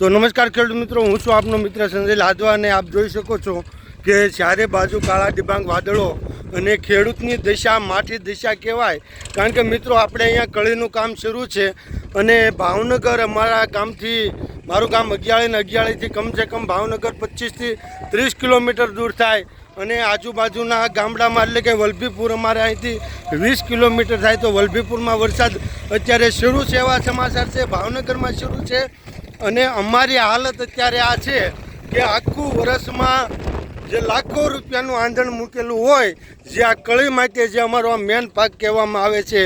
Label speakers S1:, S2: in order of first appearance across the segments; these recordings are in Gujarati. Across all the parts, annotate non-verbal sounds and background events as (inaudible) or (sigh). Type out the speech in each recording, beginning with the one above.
S1: તો નમસ્કાર ખેડૂત મિત્રો, હું છું આપનો મિત્ર સંજય લાદવા અને આપ જોઈ શકો છો કે ચારે બાજુ કાળા ડિબાંગ વાદળો અને ખેડૂતની દિશા માઠી દિશા કહેવાય, કારણ કે મિત્રો આપણે અહીંયા કળીનું કામ શરૂ છે અને ભાવનગર અમારા ગામથી, મારું ગામ અગિયાળી ને અગિયાળીથી કમસે કમ ભાવનગર પચીસથી ત્રીસ કિલોમીટર દૂર થાય અને આજુબાજુના ગામડામાં એટલે કે વલભીપુર અમારે અહીંથી વીસ કિલોમીટર થાય તો વલભીપુરમાં વરસાદ અત્યારે શરૂ છે એવા સમાચાર છે, ભાવનગરમાં શરૂ છે અને અમારી હાલત અત્યારે આ છે કે આખું વર્ષમાં જે લાખો રૂપિયાનું આંધણ મૂકેલું હોય, જે આ કળી માટે જે અમારો આ મેન પાક કહેવામાં આવે છે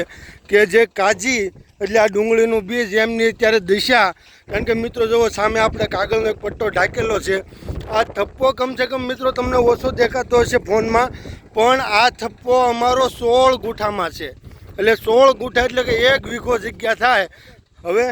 S1: કે જે કાજી, એટલે આ ડુંગળીનું બીજ એમની અત્યારે દિશા. કારણ કે મિત્રો જુઓ, સામે આપણે કાગળનો એક પટ્ટો ઢાંકેલો છે. આ થપ્પો કમસે કમ મિત્રો તમને ઓછો દેખાતો હશે ફોનમાં, પણ આ થપ્પો અમારો સોળ ગુઠામાં છે. એટલે સોળ ગુઠા એટલે કે એક વીઘો જગ્યા થાય. હવે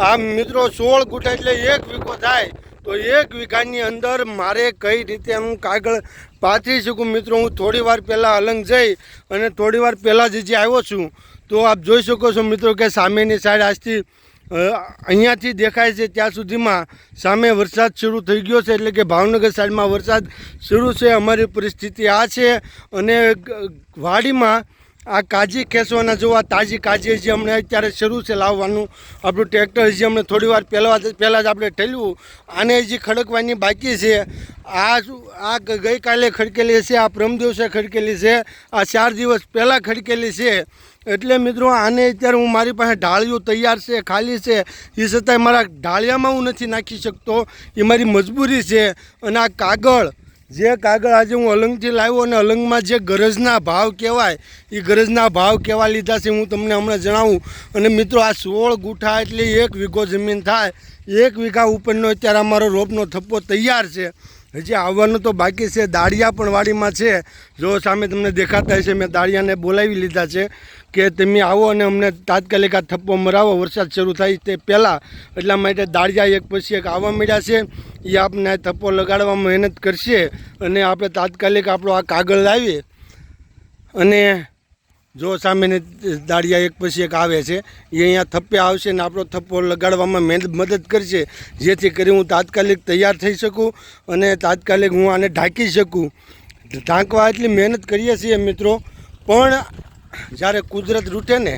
S1: આ મિત્રો સોળ ગુઠા એટલે એક વીઘો થાય, તો એક વીઘાની અંદર મારે કઈ રીતે હું કાગળ પાથરી શકું? મિત્રો, હું થોડી વાર પહેલાં અલંગ જઈ અને થોડી વાર પહેલાં જ જે આવ્યો છું, તો આપ જોઈ શકો છો મિત્રો કે સામેની સાઈડ આજથી અહીંયાથી દેખાય છે ત્યાં સુધીમાં સામે વરસાદ શરૂ થઈ ગયો છે, એટલે કે ભાવનગર સાઈડમાં વરસાદ શરૂ છે. અમારી પરિસ્થિતિ આ છે અને વાડીમાં આ કાજી ખેંચવાના જો આ તાજી કાજી જે અમને અત્યારે શરૂ છે લાવવાનું. આપણું ટ્રેક્ટર જે અમને થોડી વાર પહેલાં પહેલાં જ આપણે ઠેલ્યું. આને હજી ખડકવાની બાકી છે. આ આ ગઈકાલે ખડકેલી છે, આ પ્રમ દિવસે ખડકેલી છે, આ ચાર દિવસ પહેલાં ખડકેલી છે. એટલે મિત્રો આને અત્યારે હું મારી પાસે ઢાળિયું તૈયાર છે, ખાલી છે. એ છતાંય મારા ઢાળિયામાં હું નથી નાખી શકતો. એ મારી મજબૂરી છે. અને આ કાગળ જે કાગળ આજે હું અલંગથી લાવ્યો અને અલંગમાં જે ગરજના ભાવ કહેવાય, એ ગરજના ભાવ કેવા લીધા છે, હું તમને હમણાં જણાવું. અને મિત્રો, આ સોળ ગુઠા એટલે એક વીઘો જમીન થાય. એક વીઘા ઉપરનો અત્યારે અમારો રોપનો થપ્પો તૈયાર છે. હજી આવવાનું તો બાકી છે. દાળિયા પણ વાડીમાં છે. જો સામે તમને દેખાતા હશે, મેં દાળિયાને બોલાવી લીધા છે કે તમે આવો અને અમને તાત્કાલિક આ થપ્પો મરાવો. વરસાદ શરૂ થાય તે પહેલાં. એટલા માટે દાળિયા એક પછી એક આવવા મળ્યા છે. એ આપને થપ્પો લગાડવામાં મહેનત કરશે અને આપણે તાત્કાલિક આપણો આ કાગળ લાવીએ. અને જો સામેની દાળિયા એક પછી એક આવે છે, એ અહીંયા થપ્પે આવશે ને આપણો થપ્પો લગાડવામાં મદદ કરશે, જેથી કરી હું તાત્કાલિક તૈયાર થઈ શકું અને તાત્કાલિક હું આને ઢાંકી શકું. ઢાંકવા એટલી મહેનત કરીએ છીએ મિત્રો, પણ જ્યારે કુદરત રૂટે ને,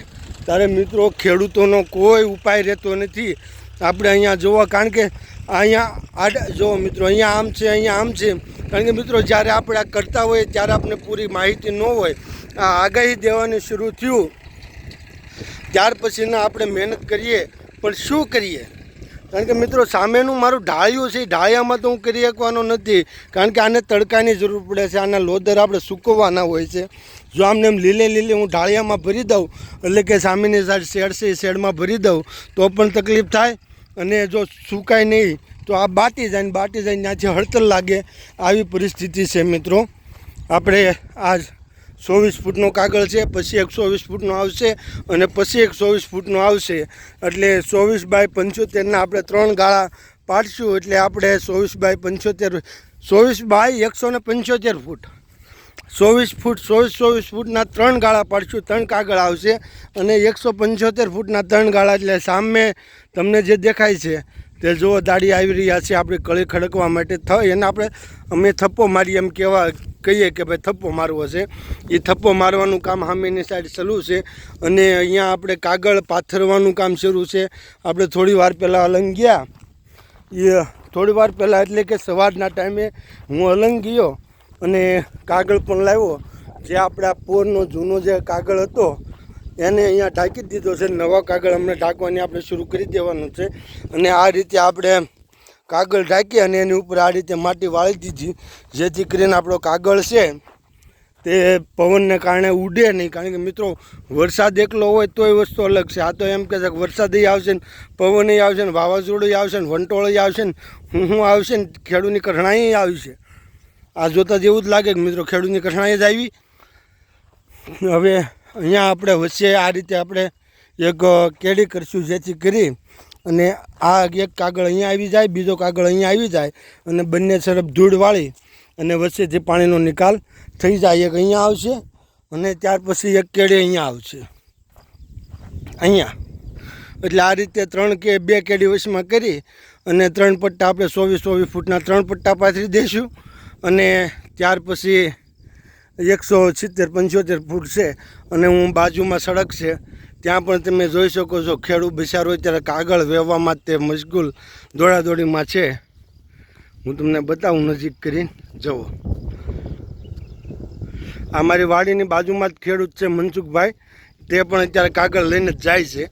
S1: ત્યારે મિત્રો ખેડૂતોનો કોઈ ઉપાય રહેતો નથી. આપણે અહીંયા જોવા, કારણ કે અહીંયા આડ, જો મિત્રો, અહીંયા આમ છે, અહીંયા આમ છે. કારણ કે મિત્રો, જ્યારે આપણે આ કરતા હોઈએ, ત્યારે આપણે પૂરી માહિતી ન હોય. આ આગાહી દેવાનું શરૂ થયું. ત્યાર પછીના આપણે મહેનત કરીએ, પણ શું કરીએ? કારણ કે મિત્રો, સામેનું મારું ઢાળિયું છે, એ ઢાળિયામાં તો હું કરી શકવાનો નથી. કારણ કે આને તડકાની જરૂર પડે છે, આના લોદર આપણે સૂકવવાના હોય છે. જો આમને એમ લીલે લીલે હું ઢાળિયામાં ભરી દઉં, એટલે કે સામેની સાઈડ શેડ છે, એ શેડમાં ભરી દઉં, તો પણ તકલીફ થાય. અને જો સુકાય નહીં, તો આ બાટી જાય ને બાટી જાય ત્યાંથી હળતર લાગે. આવી પરિસ્થિતિ છે મિત્રો. આપણે આ ચોવીસ ફૂટનો કાગળ છે, પછી એક ચોવીસ ફૂટનો આવશે અને પછી એક ચોવીસ ફૂટનો આવશે. એટલે ચોવીસ બાય પંચોતેરના આપણે ત્રણ ગાળા પાડશું એટલે આપણે ચોવીસ બાય પંચોતેર ચોવીસ બાય એકસો ને પંચોતેર ફૂટ. ચોવીસ ફૂટ, ચોવીસ ચોવીસ ફૂટના ત્રણ ગાળા પાડશું, ત્રણ કાગળ આવશે અને એકસો પંચોતેર ફૂટના ત્રણ ગાળા એટલે સામે તમને જે દેખાય છે તે જુઓ દાડી આવી રહ્યા છે, આપણે કળી ખડકવા માટે. થઈ એને આપણે, અમે થપ્પો મારી એમ કહેવા કહીએ કે ભાઈ થપ્પો મારવો છે. એ થપ્પો મારવાનું કામ સામેની સાઈડ ચાલુ છે અને અહીંયા આપણે કાગળ પાથરવાનું કામ શરૂ છે. આપણે થોડી વાર પહેલાં અલંગ ગયા. એ થોડી વાર પહેલાં એટલે કે સવારના ટાઈમે હું અલંગ ગયો અને કાગળ પણ લાવ્યો. જે આપણા પોરનો જૂનો જે કાગળ હતો, એને અહીંયા ઢાંકી દીધો છે. નવા કાગળ અમને ઢાંકવાની આપણે શરૂ કરી દેવાનું છે. અને આ રીતે આપણે કાગળ ઢાંકી અને એની ઉપર આ રીતે માટી વાળી દીધી. જેથી કરીને આપણો કાગળ છે તે પવનને કારણે ઉડે નહીં. કારણ કે મિત્રો, વરસાદ એકલો હોય તોય વસ્તુ અલગ છે. આ તો એમ છે કે વરસાદ આવશે ને પવન આવશે ને વાવાઝોડું આવશે ને વંટોળ આવશે ને હું હું આવશે ને ખેડૂતની કઠણાઈ આવશે આ જોતા જેવું જ લાગે કે મિત્રો, ખેડૂતની કઠણાઈ જ આવી. હવે અહીંયા આપણે વચ્ચે આ રીતે આપણે એક કેડી કરશું જેથી કરી અને આ એક કાગળ અહીંયા આવી જાય, બીજો કાગળ અહીંયા આવી જાય અને બંને તરફ ધૂળ વાળી અને વચ્ચેથી પાણીનો નિકાલ થઈ જાય એક અહીંયા આવશે અને ત્યાર પછી એક કેડી અહીંયા આવશે. અહીંયા. એટલે આ રીતે ત્રણ કે બે કેડી વચમાં કરી અને ત્રણ પટ્ટા આપણે ચોવીસ ચોવીસ ફૂટના ત્રણ પટ્ટા પાથરી દઈશું અને ત્યાર પછી એકસો સિત્તેર પંચોતેર ફૂટ છે અને હું બાજુમાં સડક છે ત્યાં પણ તમે જોઈ શકો છો, ખેડૂત બિચારો અત્યારે કાગળ વહેવામાં તે મશગુલ દોડાદોડીમાં છે. હું તમને બતાવું, નજીક કરીને જવો આ મારી વાડીની બાજુમાં જ ખેડૂત છે મનસુખભાઈ. તે પણ અત્યારે કાગળ લઈને જ જાય છે.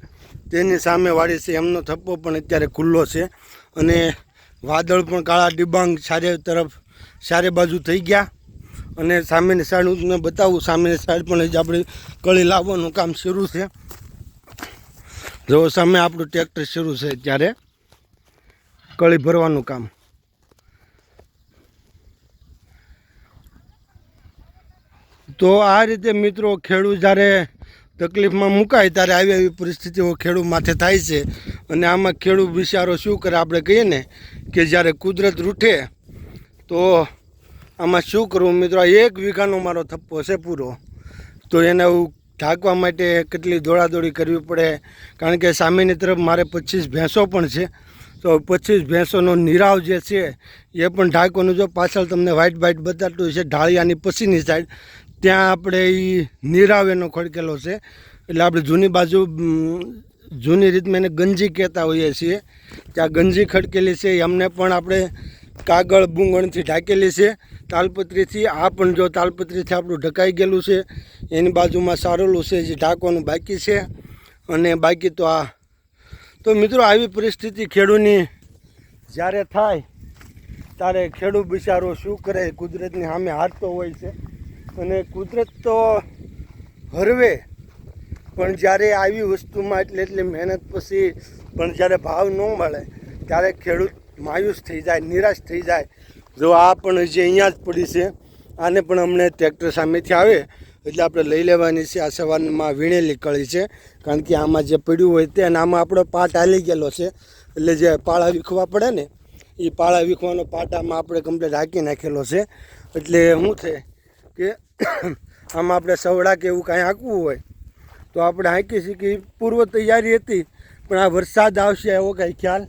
S1: તેની સામે વાડી છે, એમનો થપ્પો પણ અત્યારે ખુલ્લો છે. અને વાદળ પણ કાળા ડિબાંગ ચારે તરફ ચારે બાજુ થઈ ગયા. અને સામેની સાઈડ હું બતાવું, સામેની સાઈડ પણ જ આપણે કળી લાવવાનું કામ શરૂ છે. જો સામે આપણું ટ્રેક્ટર શરૂ છે ત્યારે કળી ભરવાનું કામ. તો આ રીતે મિત્રો ખેડૂત જ્યારે તકલીફમાં મુકાય ત્યારે આવી આવી પરિસ્થિતિઓ ખેડૂત માથે થાય છે. અને આમાં ખેડૂત બિચારો શું કરે? આપણે કહીએ ને કે જ્યારે કુદરત રૂઠે તો આમાં શું કરવું મિત્રો? એક વીઘાનો મારો થપ્પો છે પૂરો. તો એને ઢાંકવા માટે કેટલી દોડાદોડી કરવી પડે? કારણ કે સામેની તરફ મારે પચીસ ભેંસો પણ છે. તો પચીસ ભેંસોનો નિરાવ જે છે, એ પણ ઢાંકવાનું જો પાછળ તમને વ્હાઇટ વ્હાઇટ બતાતું છે, ઢાળિયાની પછીની સાઈડ ત્યાં આપણે એ નિરાવ એનો ખડકેલો છે. એટલે આપણે જૂની બાજુ જૂની રીતમાં એને ગંજી કહેતા હોઈએ છીએ. ત્યાં ગંજી ખડકેલી છે એમને પણ આપણે કાગળ બુંગણથી ઢાંકેલી છે. તાલપત્રીથી, આ પણ જો તાલપત્રીથી આપણું ઢકાઈ ગયેલું છે, એની બાજુમાં સારેલું છે જે ઢાંકવાનું બાકી છે, અને બાકી તો આ તો મિત્રો, આવી પરિસ્થિતિ ખેડૂતની જ્યારે થાય, ત્યારે ખેડૂત બિચારો શું કરે? કુદરતની સામે હારતો હોય છે. અને કુદરત તો હરવે, પણ જ્યારે આવી વસ્તુમાં એટલે એટલી મહેનત પછી પણ જ્યારે ભાવ ન મળે, ત્યારે ખેડૂત માયુસ થઈ જાય, નિરાશ થઈ જાય. જો આ પણ હજી અહીંયા જ પડી છે. આને પણ અમને ટ્રેક્ટર સામેથી આવે એટલે આપણે લઈ લેવાની છે. આ સવારમાં વીણેલી કળી છે. કારણ કે આમાં જે પડ્યું હોય તે અને આમાં આપણો પાટ હાલી ગયેલો છે. એટલે જે પાળા વીખવા પડે ને, એ પાળા વીખવાનો પાટ આમાં આપણે કમ્પ્લીટ હાંકી નાખેલો છે. એટલે શું છે કે (coughs) આમાં આપણે સવડા કે એવું કાંઈ હાંકવું હોય તો આપણે હાંકી શીખી પૂર્વ તૈયારી હતી. પણ આ વરસાદ આવશે એવો કાંઈ ખ્યાલ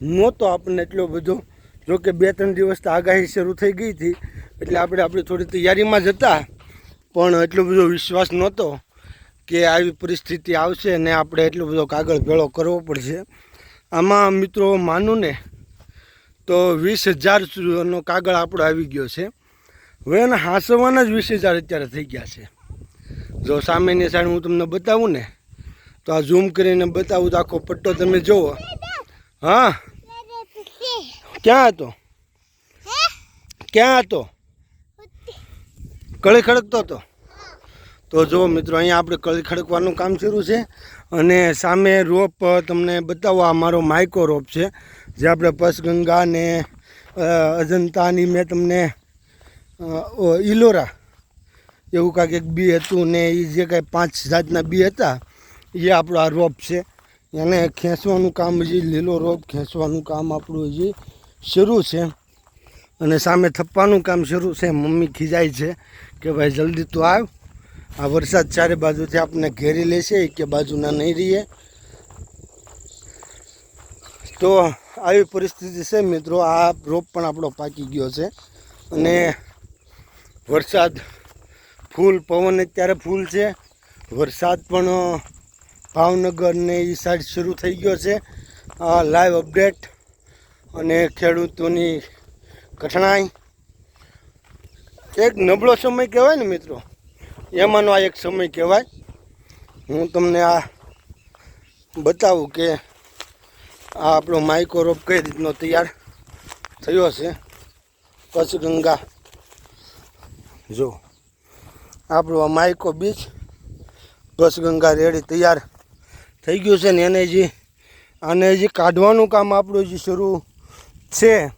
S1: નહોતો આપણને એટલો બધો. જો કે બે ત્રણ દિવસ તો આગાહી શરૂ થઈ ગઈ હતી, એટલે આપણે આપણી થોડી તૈયારીમાં જ હતા પણ એટલો બધો વિશ્વાસ નહોતો કે આવી પરિસ્થિતિ આવશે ને આપણે એટલો બધો કાગળ ભેળો કરવો પડશે. આમાં મિત્રો માનું ને, તો વીસ હજારનો કાગળ આપણો આવી ગયો છે. હવે એના હાંસવાના જ વીસ હજાર અત્યારે થઈ ગયા છે. જો સામેની સાઈડ હું તમને બતાવું ને, તો આ ઝૂમ કરીને બતાવું તો આખો પટ્ટો તમે જુઓ. હા ક્યાં હતો? ક્યાં હતો? કળી ખડકતો હતો? તો જો મિત્રો, અહીંયા આપણે કળી ખડકવાનું કામ શરૂ છે અને સામે રોપ તમને બતાવો, આ મારો માઇકો રોપ છે, જે આપણે પસગંગા ને અજંતાની મેં તમને ઇલોરા એવું કાંઈક એક બી હતું ને એ જે કાંઈ પાંચ જાતના બી હતા, એ આપણો આ રોપ છે. એને ખેંચવાનું કામ હજી લીલો રોપ, ખેંચવાનું કામ આપણું હજી શરૂ છે. અને સામે થપ્પાનું કામ શરૂ છે. મમ્મી ખીજાય છે કે ભાઈ જલ્દી તું આવ. આ વરસાદ ચારે બાજુથી આપણને ઘેરી લેશે કે બાજુના નહીં રહીએ. તો આવી પરિસ્થિતિ છે મિત્રો. આ રોપ પણ આપણો પાકી ગયો છે. અને વરસાદ ફૂલ, પવન અત્યારે ફૂલ છે. વરસાદ પણ ભાવનગર ને એ સાઈડ શરૂ થઈ ગયો છે. લાઈવ અપડેટ અને ખેડૂતોની કઠણાઈ. એક નબળો સમય કહેવાય ને મિત્રો, એમાંનો આ એક સમય કહેવાય. હું તમને આ બતાવું કે આ આપણો માઇકો રોપ કઈ રીતનો તૈયાર થયો છે. પચગંગા જો, આપણો આ માઇકો બીચ પચગંગા રેડી તૈયાર થઈ ગયું છે ને એને જે, આને જે કાઢવાનું કામ આપણું જે શરૂ છે.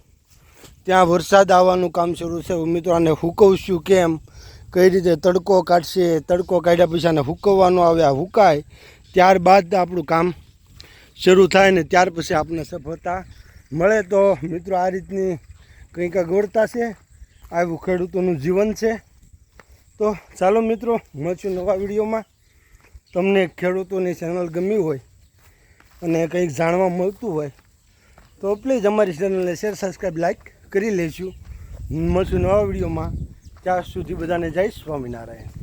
S1: ત્યાં વરસાદ આવવાનું કામ શરૂ છે. મિત્રો આને હુકવશું કેમ? કઈ રીતે તડકો કાઢશે? તડકો કાઢ્યા પછી આને હુકવવાનો આવે, આ હુકાય. ત્યારબાદ આપણું કામ શરૂ થાય ને ત્યાર પછી આપણને સફળતા મળે. તો મિત્રો આ રીતની કંઈક અગવડતા છે. આવું ખેડૂતોનું જીવન છે. તો ચાલો મિત્રો, મળશું નવા વિડીયોમાં. તમને ખેડૂતોની ચેનલ ગમી હોય અને કંઈક જાણવા મળતું હોય તો પ્લીઝ અમારી ચેનલને શેર સબસ્ક્રાઈબ લાઈક કરી લેશું મળશું નવા વિડીયોમાં. ત્યાં સુધી બધાને જય સ્વામિનારાયણ.